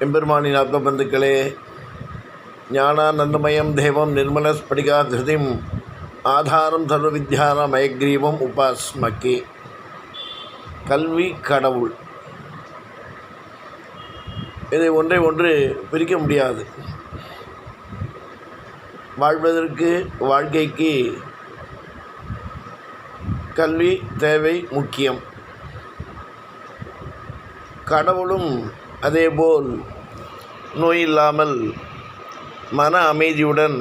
எம்பெருமானின் ஆத்மபந்துக்களே ஞானானந்தமயம் தேவம் நிர்மல ஸ்படிகா கிருதிம் ஆதாரம் சர்வ வித்யான மயக்ரீவம் உபாஸ்மக்கி கல்வி கடவுள். இதை ஒன்றை ஒன்று பிரிக்க முடியாது. வாழ்வதற்கு வாழ்க்கைக்கு கல்வி தேவை முக்கியம். கடவுளும் அதேபோல் நோய் இல்லாமல் மன அமைதியுடன்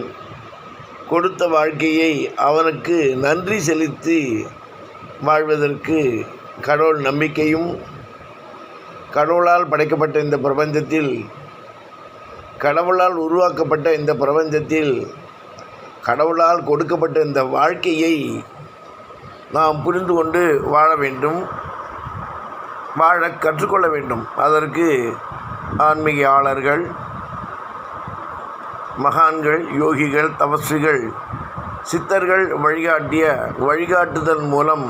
கொடுத்த வாழ்க்கையை அவனுக்கு நன்றி செலுத்தி வாழ்வதற்கு கடவுள் நம்பிக்கையும் கடவுளால் படைக்கப்பட்ட இந்த பிரபஞ்சத்தில் கடவுளால் உருவாக்கப்பட்ட இந்த பிரபஞ்சத்தில் கடவுளால் கொடுக்கப்பட்ட இந்த வாழ்க்கையை நாம் புரிந்து கொண்டு வாழ வேண்டும். வாழ கற்றுக்கொள்ள வேண்டும். அதற்கு ஆன்மீகையாளர்கள் மகான்கள் யோகிகள் தபஸ்விகள் சித்தர்கள் வழிகாட்டிய வழிகாட்டுதல் மூலம்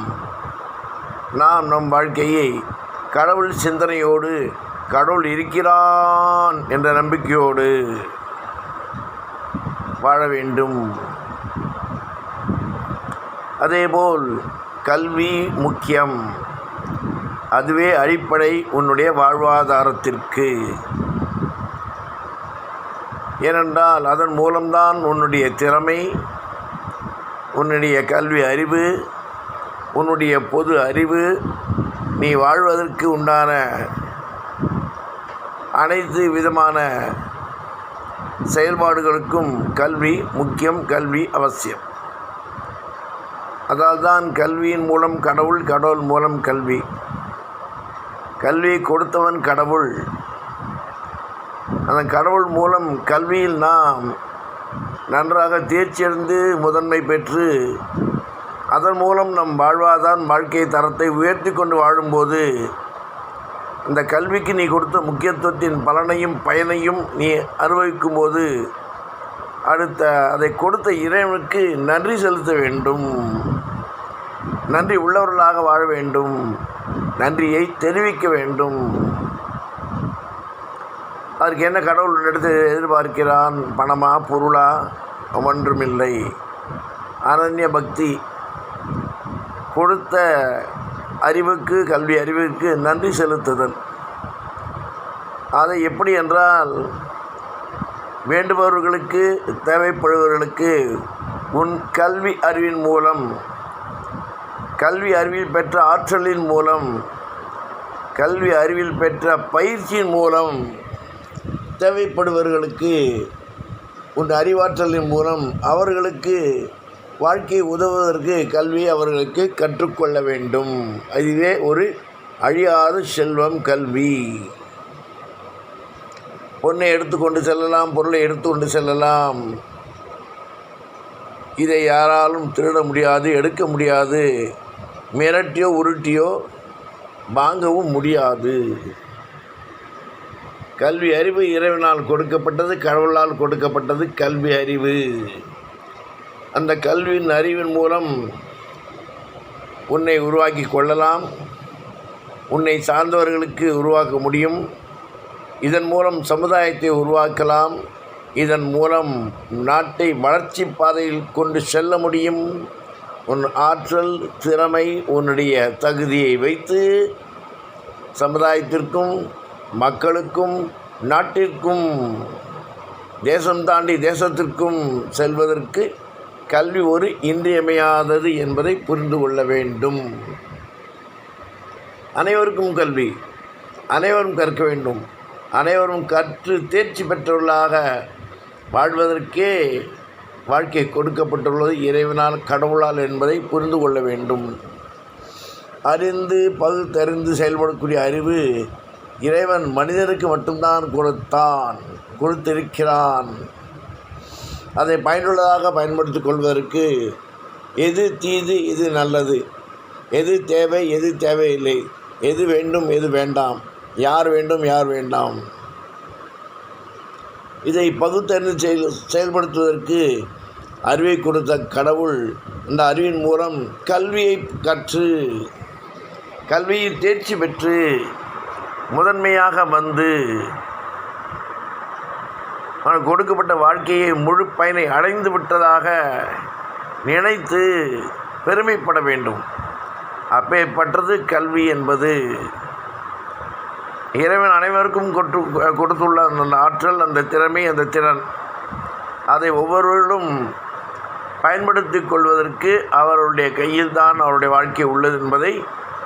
நாம் நம் வாழ்க்கையை கடவுள் சிந்தனையோடு கடவுள் இருக்கிறான் என்ற நம்பிக்கையோடு வாழ வேண்டும். அதேபோல் கல்வி முக்கியம். அதுவே அடிப்படை உன்னுடைய வாழ்வாதாரத்திற்கு. ஏனென்றால் அதன் மூலம்தான் உன்னுடைய திறமை உன்னுடைய கல்வி அறிவு உன்னுடைய பொது அறிவு நீ வாழ்வதற்கு உண்டான அனைத்து விதமான செயல்பாடுகளுக்கும் கல்வி முக்கியம் கல்வி அவசியம். அதால்தான் கல்வியின் மூலம் கடவுள் கடவுள் மூலம் கல்வி. கல்வியை கொடுத்தவன் கடவுள். அந்த கடவுள் மூலம் கல்வியில் நாம் நன்றாக தேர்ச்சியடைந்து முதன்மை பெற்று அதன் மூலம் நம் வாழ்வாதான் வாழ்க்கை தரத்தை உயர்த்தி கொண்டு வாழும்போது அந்த கல்விக்கு நீ கொடுத்த முக்கியத்துவத்தின் பலனையும் பயனையும் நீ அனுபவிக்கும் போது அடுத்த அதை கொடுத்த இறைவனுக்கு நன்றி செலுத்த வேண்டும். நன்றி உள்ளவர்களாக வாழ வேண்டும். நன்றியை தெரிவிக்க வேண்டும். அதற்கு என்ன கடவுள் எடுத்து எதிர்பார்க்கிறான்? பணமா பொருளா? ஒன்றுமில்லை. அனன்ய பக்தி கொடுத்த அறிவுக்கு கல்வி அறிவுக்கு நன்றி செலுத்துதல். அதை எப்படி என்றால் வேண்டுபவர்களுக்கு தேவைப்படுபவர்களுக்கு உன் கல்வி அறிவின் மூலம் கல்வி அறிவில் பெற்ற ஆற்றலின் மூலம் கல்வி அறிவில் பெற்ற பயிற்சியின் மூலம் தேவைப்படுபவர்களுக்கு உன் அறிவாற்றலின் மூலம் அவர்களுக்கு வாழ்க்கை உதவுவதற்கு கல்வி அவர்களுக்கு கற்றுக்கொள்ள வேண்டும். அதுவே ஒரு அழியாத செல்வம் கல்வி. பொண்ணை எடுத்துக்கொண்டு செல்லலாம் பொருளை எடுத்துக்கொண்டு செல்லலாம். இதை யாராலும் திருட முடியாது எடுக்க முடியாது. மிரட்டியோ உருட்டியோ வாங்கவும் முடியாது. கல்வி அறிவு இறைவனால் கொடுக்கப்பட்டது கடவுளால் கொடுக்கப்பட்டது கல்வி அறிவு. அந்த கல்வியின் அறிவின் மூலம் உன்னை உருவாக்கி கொள்ளலாம். உன்னை சார்ந்தவர்களுக்கு உருவாக்க முடியும். இதன் மூலம் சமுதாயத்தை உருவாக்கலாம். இதன் மூலம் நாட்டை வளர்ச்சி பாதையில் கொண்டு செல்ல முடியும். உன் ஆற்றல் திறமை உன்னுடைய தகுதியை வைத்து சமுதாயத்திற்கும் மக்களுக்கும் நாட்டிற்கும் தேசம் தாண்டி தேசத்திற்கும் செல்வதற்கு கல்வி ஒரு இன்றியமையாதது என்பதை புரிந்து கொள்ள வேண்டும். அனைவருக்கும் கல்வி. அனைவரும் கற்க வேண்டும். அனைவரும் கற்று தேர்ச்சி பெற்றவர்களாக வாழ்வதற்கே வாழ்க்கை கொடுக்கப்பட்டுள்ளது இறைவனால் கடவுளால் என்பதை புரிந்து கொள்ள வேண்டும். அறிந்து பகுத்தறிந்து செயல்படக்கூடிய அறிவு இறைவன் மனிதனுக்கு மட்டும்தான் கொடுத்தான் கொடுத்திருக்கிறான். அதை பயனுள்ளதாக பயன்படுத்திக் கொள்வதற்கு எது தீது இது நல்லது? எது தேவை எது தேவையில்லை? எது வேண்டும் எது வேண்டாம்? யார் வேண்டும் யார் வேண்டாம்? இதை பகுத்தறிந்து செயல் செயல்படுத்துவதற்கு அறிவை கொடுத்த கடவுள் இந்த அறிவின் மூலம் கல்வியை கற்று கல்வியில் தேர்ச்சி பெற்று முதன்மையாக வந்து அவனுக்கு கொடுக்கப்பட்ட வாழ்க்கையை முழு பயனை அடைந்து விட்டதாக நினைத்து பெருமைப்பட வேண்டும். அப்பேற்பட்டது கல்வி என்பது இறைவன் அனைவருக்கும் கொட்டு கொடுத்துள்ள அந்த ஆற்றல் அந்த திறமை அந்த திறன். அதை ஒவ்வொருவரும் பயன்படுத்தி கொள்வதற்கு அவருடைய கையில் தான் அவருடைய வாழ்க்கை உள்ளது என்பதை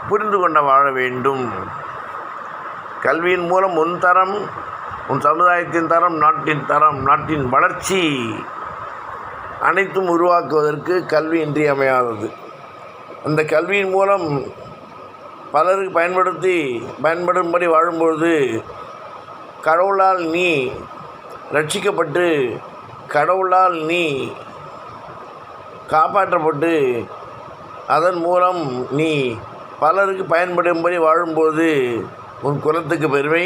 புரிந்து கொண்ட வாழ வேண்டும். கல்வியின் மூலம் உன் தரம் உன் சமுதாயத்தின் தரம் நாட்டின் தரம் நாட்டின் வளர்ச்சி அனைத்தும் உருவாக்குவதற்கு கல்வி இன்றியமையாதது. அந்த கல்வியின் மூலம் பலருக்கு பயன்படுத்தி பயன்படும்படி வாழும்பொழுது கடவுளால் நீ ரட்சிக்கப்பட்டு கடவுளால் நீ காப்பாற்றப்பட்டு அதன் மூலம் நீ பலருக்கு பயன்படும்படி வாழும்போது உன் குலத்துக்கு பெருமை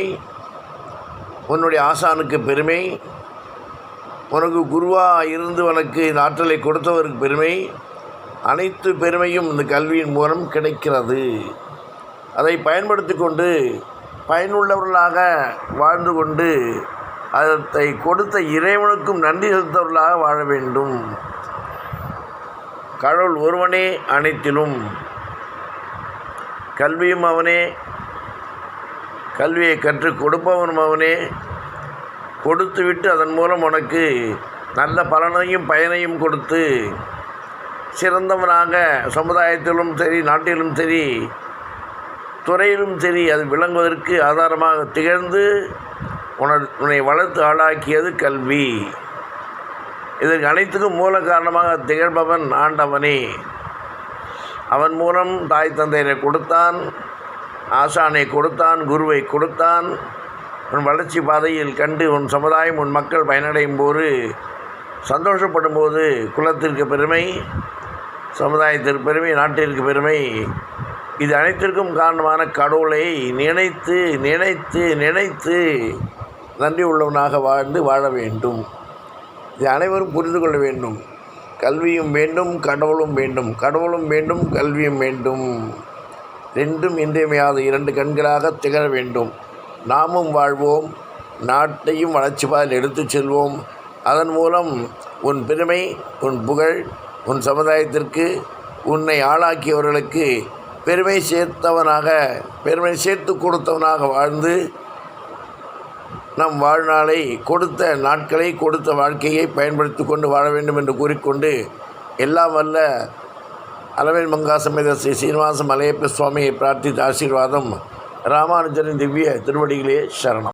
உன்னுடைய ஆசானுக்கு பெருமை உனக்கு குருவாக இருந்து உனக்கு இந்த ஆற்றலை கொடுத்தவருக்கு பெருமை. அனைத்து பெருமையும் இந்த கல்வியின் மூலம் கிடைக்கிறது. அதை பயன்படுத்தி கொண்டு பயனுள்ளவர்களாக வாழ்ந்து கொண்டு அதை கொடுத்த இறைவனுக்கும் நன்றி செலுத்தவர்களாக வாழ வேண்டும். கடவுள் ஒருவனே அனைத்திலும். கல்வியும் அவனே. கல்வியை கற்றுக் கொடுப்பவனும் அவனே. கொடுத்துவிட்டு அதன் மூலம் உனக்கு நல்ல பலனையும் பயனையும் கொடுத்து சிறந்தவனாக சமுதாயத்திலும் சரி நாட்டிலும் சரி துறையிலும் சரி அது விளங்குவதற்கு ஆதாரமாக திகழ்ந்து உனது உன்னை வளர்த்து ஆளாக்கியது கல்வி. இதற்கு அனைத்துக்கும் மூல காரணமாக திகழ்பவன் ஆண்டவனே. அவன் மூலம் தாய் தந்தையரை கொடுத்தான் ஆசானை கொடுத்தான் குருவை கொடுத்தான். உன் வளர்ச்சி பாதையில் கண்டு உன் சமுதாயம் உன் மக்கள் பயனடையும் போது சந்தோஷப்படும் போது குலத்திற்கு பெருமை சமுதாயத்திற்கு பெருமை நாட்டிற்கு பெருமை. இது அனைத்திற்கும் காரணமான கடவுளை நினைத்து நினைத்து நினைத்து நன்றி உள்ளவனாக வாழ்ந்து வாழ வேண்டும். இது அனைவரும் புரிந்து கொள்ள வேண்டும். கல்வியும் வேண்டும் கடவுளும் வேண்டும். கடவுளும் வேண்டும் கல்வியும் வேண்டும். ரெண்டும் இன்றியமையாத இரண்டு கண்களாக திகழ வேண்டும். நாமும் வாழ்வோம் நாட்டையும் வளர்ச்சி பாதையில் எடுத்துச் செல்வோம். அதன் மூலம் உன் பெருமை உன் புகழ் உன் சமுதாயத்திற்கு உன்னை ஆளாக்கியவர்களுக்கு பெருமை சேர்த்தவனாக பெருமை சேர்த்து கொடுத்தவனாக வாழ்ந்து நம் வாழ்நாளை கொடுத்த நாட்களை கொடுத்த வாழ்க்கையை பயன்படுத்தி கொண்டு வாழ வேண்டும் என்று கூறிக்கொண்டு எல்லாம் வல்ல அளவேல் மங்காசமேத ஸ்ரீ சீனிவாச மலையப்ப சுவாமியை பிரார்த்தித்த ஆசீர்வாதம். ராமானுஜரின் திவ்ய திருவடிகளே சரணம்.